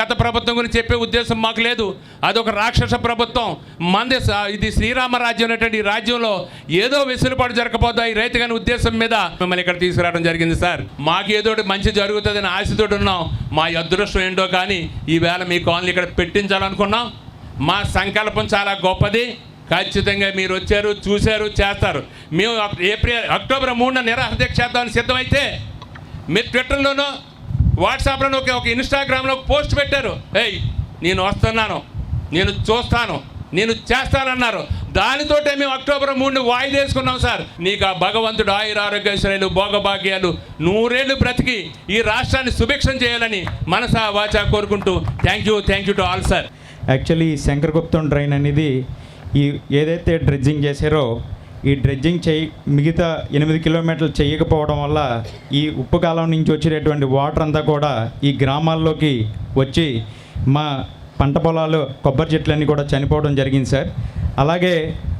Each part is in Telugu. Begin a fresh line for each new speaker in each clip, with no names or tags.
గత ప్రభుత్వం గురించి చెప్పే ఉద్దేశం మాకు లేదు. అదొక రాక్షస ప్రభుత్వం. మంది స- ఇది శ్రీరామ రాజ్యం అనేటువంటి ఈ రాజ్యంలో ఏదో వెసులుబాటు జరగకపోతే ఈ రైతు ఉద్దేశం మీద మిమ్మల్ని ఇక్కడ తీసుకురావడం జరిగింది సార్. మాకు ఏదో మంచి జరుగుతుందని ఆశతో ఉన్నాం. మా అదృష్టం ఏంటో కానీ ఈవేళ మీ కాలనీ ఇక్కడ పెట్టించాలనుకున్నాం. మా సంకల్పం చాలా గొప్పది. ఖచ్చితంగా మీరు వచ్చారు చూశారు చేస్తారు. మేము ఏప్రిల్ అక్టోబర్ మూడున నిరాహార దీక్ష చేద్దామని సిద్ధమైతే మీరు ట్విట్టర్లోనో వాట్సాప్లో ఒక ఒక ఇన్స్టాగ్రామ్లో ఒక పోస్ట్ పెట్టారు. ఏయ్ నేను వస్తున్నాను. నేను చూస్తాను. నేను చేస్తానన్నారు. దానితోటే మేము అక్టోబర్ మూడుని వాయిదేసుకున్నాం సార్. నీకు ఆ భగవంతుడు ఆయుర ఆరోగ్యశ్రేణులు భోగభాగ్యాలు నూరేళ్ళు బ్రతికి ఈ రాష్ట్రాన్ని సుభిక్షం చేయాలని మనసా వాచా కోరుకుంటూ thank you thank you to all sir
actually ఈ శంకరగుప్తం డ్రైన్ అనేది ఈ ఏదైతే డ్రెడ్జింగ్ చేశారో ఈ డ్రెడ్జింగ్ చేయి మిగతా ఎనిమిది కిలోమీటర్లు చేయకపోవడం వల్ల ఈ ఉప్పు కాలం నుంచి వచ్చేటటువంటి వాటర్ అంతా కూడా ఈ గ్రామాల్లోకి వచ్చి మా పంట పొలాలు కొబ్బరి చెట్లన్నీ కూడా చనిపోవడం జరిగింది సార్. అలాగే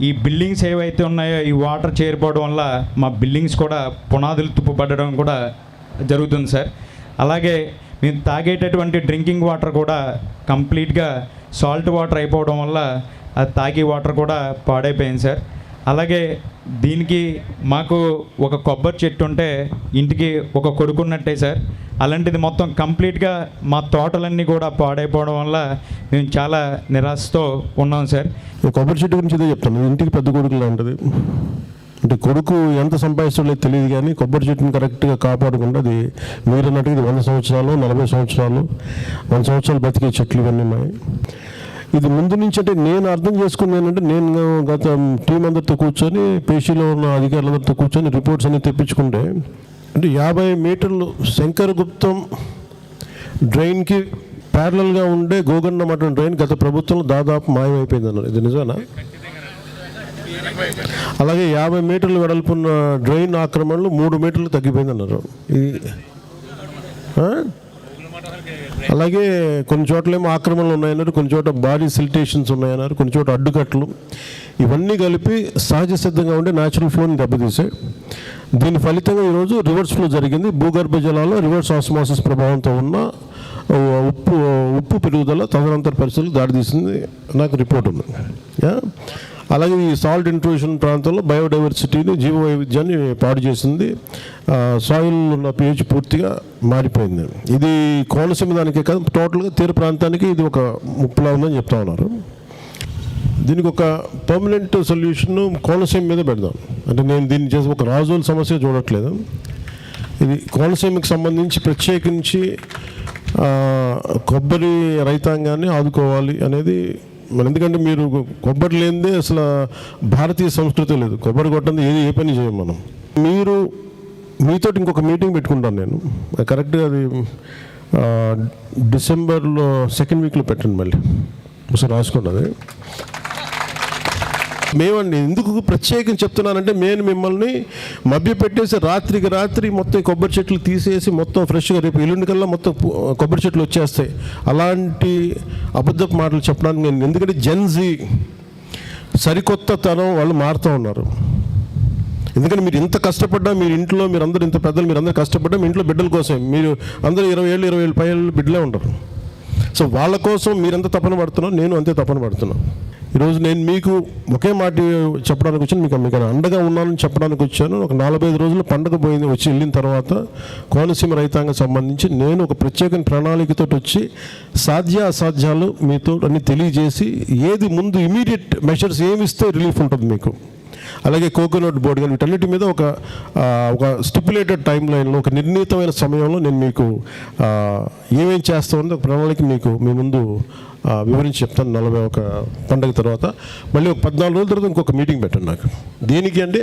ఈ బిల్డింగ్స్ ఏవైతే ఉన్నాయో ఈ వాటర్ చేరిపోవడం వల్ల మా బిల్డింగ్స్ కూడా పునాదులు తుప్పుపడడం కూడా జరుగుతుంది సార్. అలాగే మేము తాగేటటువంటి డ్రింకింగ్ వాటర్ కూడా కంప్లీట్గా సాల్ట్ వాటర్ అయిపోవడం వల్ల అది తాగే వాటర్ కూడా పాడైపోయింది సార్. అలాగే దీనికి మాకు ఒక కొబ్బరి చెట్టు ఉంటే ఇంటికి ఒక కొడుకున్నట్టే సార్. అలాంటిది మొత్తం కంప్లీట్గా మా తోటలన్నీ కూడా పాడైపోవడం వల్ల మేము చాలా నిరాశతో ఉన్నాం సార్.
కొబ్బరి చెట్టు గురించి ఇదే చెప్తాను ఇంటికి పెద్ద కొడుకు లాంటిది అంటే కొడుకు ఎంత సంపాదిస్తుందో తెలియదు కానీ కొబ్బరి చెట్టుని కరెక్ట్గా కాపాడకుండా అది మీరు అన్నట్టుగా ఇది వంద సంవత్సరాలు నలభై సంవత్సరాలు వంద సంవత్సరాలు బతికే చెట్లు ఇవన్నీ ఉన్నాయి. ఇది ముందు నుంచి అంటే నేను అర్థం చేసుకున్నానంటే నేను గత టీం అందరితో కూర్చొని పేషీలో ఉన్న అధికారులందరితో కూర్చొని రిపోర్ట్స్ అన్ని తెప్పించుకుంటే అంటే యాభై మీటర్లు శంకరగుప్తం డ్రైన్కి ప్యారలల్గా ఉండే గోగన్న మటన్ డ్రైన్ గత ప్రభుత్వంలో దాదాపు మాయమైపోయింది అన్నారు ఇది నిజానా అలాగే యాభై మీటర్లు వెడల్పున్న డ్రైన్ ఆక్రమణలు మూడు మీటర్లు తగ్గిపోయింది అన్నారు ఇది అలాగే కొన్ని చోట్ల ఏమో ఆక్రమణలు ఉన్నాయన్నారు కొన్ని చోట్ల బాడీ సిలిటేషన్స్ ఉన్నాయన్నారు కొన్ని చోట్ల అడ్డుకట్లు ఇవన్నీ కలిపి సహజ సిద్ధంగా ఉండే న్యాచురల్ ఫ్లోని దెబ్బతీసాయి. దీని ఫలితంగా ఈరోజు రివర్స్ ఫ్లో జరిగింది. భూగర్భ జలాల్లో రివర్స్ ఆస్మాసిస్ ప్రభావంతో ఉన్న ఉప్పు ఉప్పు పెరుగుదల తదనంతర పరిస్థితులు దారితీసింది. నాకు రిపోర్ట్ ఉంది. యా? అలాగే ఈ సాల్ట్ ఇంట్రూషన్ ప్రాంతంలో బయోడైవర్సిటీని జీవ వైవిధ్యాన్ని పాడు చేసింది సాయిల్ ఉన్న పిహెచ్ పూర్తిగా మారిపోయింది. ఇది కోనసీమ దానికే కాదు టోటల్గా తీర ప్రాంతానికి ఇది ఒక ముప్పులా ఉందని చెప్తా ఉన్నారు. దీనికి ఒక పర్మనెంట్ సొల్యూషన్ కోనసీమ మీద పెడదాం. అంటే నేను దీన్ని చేసి ఒక రాజుల సమస్య చూడట్లేదు. ఇది కోనసీమకు సంబంధించి ప్రత్యేకించి కొబ్బరి రైతాంగాన్ని ఆదుకోవాలి అనేది మరి ఎందుకంటే మీరు కొబ్బరి లేనిదే అసలు భారతీయ సంస్కృతి లేదు. కొబ్బరి కొట్టంది ఏది ఏ పని చేయం మనం? మీరు మీతోటి ఇంకొక మీటింగ్ పెట్టుకుంటాను నేను. కరెక్ట్గా అది డిసెంబర్లో సెకండ్ వీక్లో పెట్టండి మళ్ళీ. ఒకసారి రాసుకోండి అది. మేమండి ఎందుకు ప్రత్యేకం చెప్తున్నానంటే నేను మిమ్మల్ని మభ్య పెట్టేసి రాత్రికి రాత్రి మొత్తం కొబ్బరి చెట్లు తీసేసి మొత్తం ఫ్రెష్గా రేపు ఎల్లుండి కల్లా మొత్తం కొబ్బరి చెట్లు వచ్చేస్తాయి. అలాంటి అబద్ధపు మాటలు చెప్పడానికి నేను ఎందుకంటే జెన్జీ సరికొత్త తరం వాళ్ళు మారుతూ ఉన్నారు. ఎందుకంటే మీరు ఇంత కష్టపడ్డా మీరు ఇంట్లో మీరు అందరూ ఇంత పెద్దలు మీరు అందరూ కష్టపడ్డా మీ ఇంట్లో బిడ్డల కోసం మీరు అందరూ ఇరవై ఏళ్ళు ఇరవై ఏళ్ళు పై ఏళ్ళు బిడ్డలే ఉంటారు సో వాళ్ళ కోసం మీరెంత తపన పడుతున్నారో నేను అంతే తపన పడుతున్నాను. ఈరోజు నేను మీకు ఒకే మాట చెప్పడానికి వచ్చాను మీకు మీకు అండగా ఉన్నానని చెప్పడానికి వచ్చాను. ఒక నలభై ఐదు రోజులు పండగ పోయింది వచ్చి వెళ్ళిన తర్వాత కోనసీమ రైతాంగం సంబంధించి నేను ఒక ప్రత్యేక ప్రణాళికతో వచ్చి సాధ్య అసాధ్యాలు మీతో అన్ని తెలియజేసి ఏది ముందు ఇమీడియట్ మెషర్స్ ఏమి ఇస్తే రిలీఫ్ ఉంటుంది మీకు. అలాగే కోకోనట్ బోర్డు కానీ వీటన్నిటి మీద ఒక ఒక స్టిపులేటెడ్ టైం లైన్లో ఒక నిర్ణీతమైన సమయంలో నేను మీకు ఏమేం చేస్తామని ఒక ప్రణాళిక మీకు మీ ముందు వివరించి చెప్తాను నలభై ఒక పండగ తర్వాత. మళ్ళీ ఒక పద్నాలుగు రోజుల తర్వాత ఇంకొక మీటింగ్ పెట్టండి నాకు. దేనికి అంటే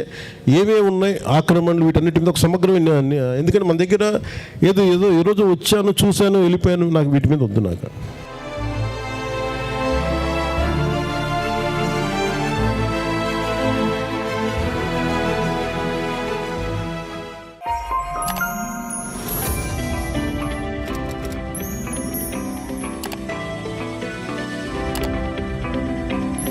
ఏమేమి ఉన్నాయి ఆక్రమణలు వీటన్నిటి మీద ఒక సమగ్రమైన ఎందుకంటే మన దగ్గర ఏదో ఏదో ఈరోజు వచ్చాను చూశాను వెళ్ళిపోయాను నాకు వీటి మీద వద్దు నాకు.